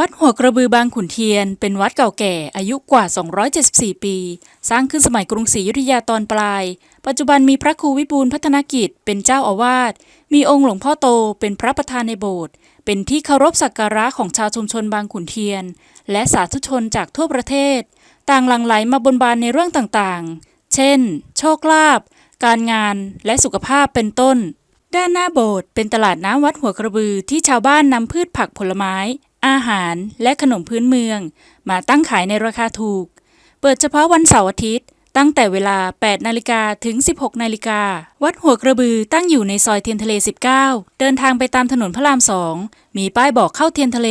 วัดหัวกระบือบางขุนเทียน เป็นวัดเก่าแก่อายุกว่า 274 ปี สร้างขึ้นสมัยกรุงศรีอยุธยาตอนปลาย ปัจจุบันมีพระครูวิบูลพัฒนกิจ เป็นเจ้าอาวาส มีองค์หลวงพ่อโตเป็นพระประธานในโบสถ์ เป็นที่เคารพสักการะของชาวชุมชนบางขุนเทียน และสาธุชนจากทั่วประเทศ ต่างหลั่งไหลมาบนบานในเรื่องต่างๆ เช่น โชคลาภ การงาน และสุขภาพเป็นต้นด้านหน้าโบสถ์เป็นตลาดน้ำวัดหัวกระบือที่ชาวบ้านนำพืชผักผลไม้ อาหารและขนมพื้นเมือง มาตั้งขายในราคาถูก เปิดเฉพาะวันเสาร์อาทิตย์ ตั้งแต่เวลา 8 นาฬิกาถึง 16 นาฬิกา วัดหัวกระบือตั้งอยู่ในซอยเทียนทะเล 19 เดินทางไปตามถนนพระราม2มีป้ายบอกเข้าเทียนทะเล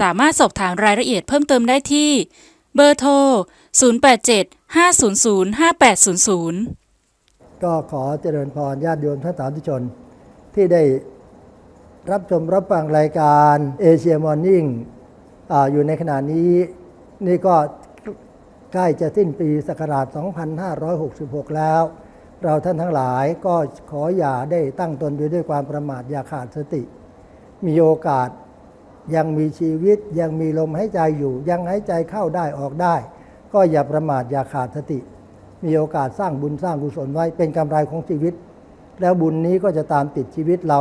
สามารถสอบถามรายละเอียดเพิ่มเติมได้ที่ เบอร์โทร 087 500 5800 ก็ขอเจริญพรญาติโยมท่านสาธุชนที่ได้ รับชมรับฟังรายการเอเชียมอร์นิ่งอยู่ในขณะนี้นี่ก็ใกล้จะสิ้นปีศักราช 2566 แล้ว เราท่านทั้งหลายก็ขออย่าได้ตั้งตนอยู่ด้วยความประมาทอย่าขาดสติ มีโอกาสยังมีชีวิตยังมีลมหายใจอยู่ ยังหายใจเข้าได้ออกได้ ก็อย่าประมาทอย่าขาดสติ มีโอกาสสร้างบุญสร้างกุศลไว้เป็นกำไรของชีวิต แล้วบุญนี้ก็จะตามติดชีวิตเรา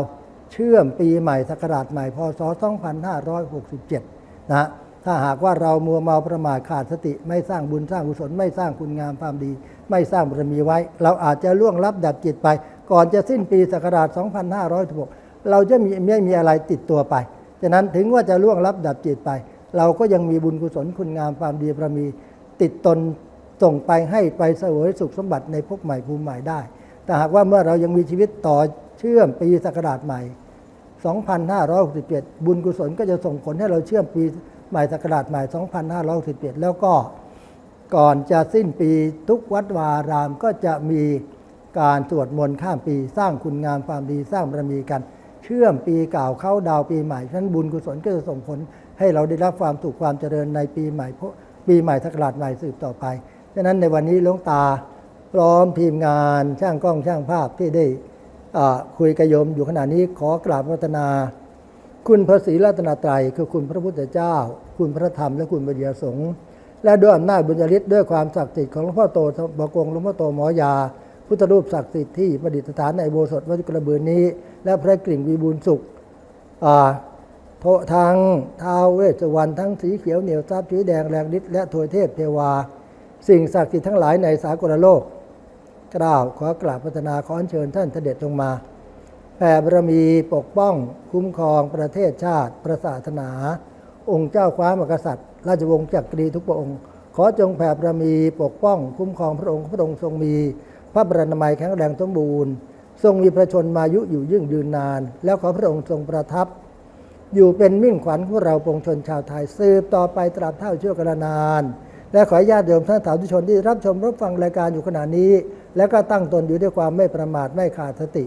เชื่อมปีใหม่ศักราชใหม่พศ 2567นะถ้าหากว่าเรามัวเมาประมาทขาดสติ ไม่สร้างบุญสร้างกุศลไม่สร้างคุณงามความดี ไม่สร้างบารมีไว้ เราอาจจะล่วงลับดับจิตไป ก่อนจะสิ้นปีศักราช 2516 เราจะมีไม่มีอะไรติดตัวไปฉะนั้นถึงว่าจะล่วงลับดับจิตไป เราก็ยังมีบุญกุศลคุณงามความดีบารมี ติดตนส่งไปให้ไปเสวยสุขสมบัติในภพใหม่ภูมิใหม่ได้ แต่หากว่าเมื่อเรายังมีชีวิตต่อเชื่อมปีศักราชใหม่ 2567 บุญกุศลก็จะส่งผลให้เราเชื่อมปีใหม่ศักราชใหม่ 2567 แล้วก็ก่อนจะสิ้นปีทุกวัดวารามก็จะมีการสวดมนต์ข้ามปีสร้างคุณงามความดีสร้างบารมีกัน เชื่อมปีเก่าเข้าดาวปีใหม่ฉะนั้นบุญกุศลก็จะส่งผลให้เราได้รับความสุขความเจริญในปีใหม่ปีใหม่ศักราชใหม่สืบต่อไปฉะนั้นในวันนี้หลวงตาพร้อมทีมงานช่างกล้องช่างภาพที่ได้ คุยกับโยมอยู่ขณะนี้ขอกราบรัตนา คุณพระศรีรัตนตรัยคือคุณพระพุทธเจ้า คุณพระธรรมและคุณบุญญาสงฆ์และด้วยอำนาจบุญญาฤทธิ์ด้วยความศักดิ์สิทธิ์ของหลวงพ่อโตบกงหลวงพ่อโตหมอยา พุทธรูปศักดิ์สิทธิ์ที่ประดิษฐานในโบสถ์วัดกระเบือนี้ และพระกริ่งวีบูลสุขททางท้าวเวสสวรรณทั้งสีเขียวเหนียวทรัพย์สีแดงแรงฤทธิ์และถวยเทพเทวา สิ่งศักดิ์สิทธิ์ทั้งหลายในสากลโลก กล่าวขอกราบพัฒนาขออัญเชิญท่านเสด็จลงมาแผ่บารมีปกป้องคุ้มครองประเทศชาติประศาสนา องค์เจ้าฟ้ามกษัตริย์ ราชวงศ์จักรีทุกพระองค์ ขอจงแผ่บารมีปกป้องคุ้มครองพระองค์พระองค์ทรงมี พระบรณามัยแข็งแรงสมบูรณ์ ทรงมีพระชนมายุอยู่ยิ่งยืนนาน แล้วขอพระองค์ทรงประทับ อยู่เป็นมิ่งขวัญของเราปวงชนชาวไทย สืบต่อไปตราบเท่าชั่วกานาน และขอญาติโยมท่านสาธุชนที่รับชมรับฟังรายการอยู่ขณะนี้ และก็ตั้งตนอยู่ด้วยความไม่ประมาทไม่ขาดสติ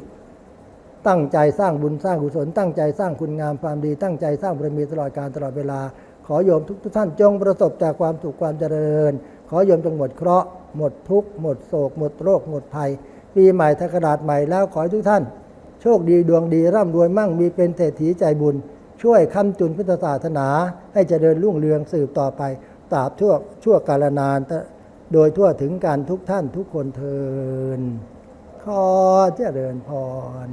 ตั้งใจสร้างบุญสร้างกุศลตั้งใจสร้างคุณงามความดี ตั้งใจสร้างบารมีตลอดการตลอดเวลา ขอโยมทุกทุกท่านจงประสบจากความสุขความเจริญ ขอโยมจงหมดเคราะห์หมดทุกข์หมดโศก หมดโรค หมดภัย ปีใหม่ทักราชใหม่แล้วขอให้ทุกท่าน โชคดีดวงดีร่ำรวยมั่งมีเป็นเศรษฐีใจบุญ ช่วยค้ำจุนพุทธศาสนา ให้เจริญรุ่งเรืองสืบต่อไป ตราบชั่วชั่วกาลนาน โดยทั่วถึงการทุกท่านทุกคนเทินขอเจริญพร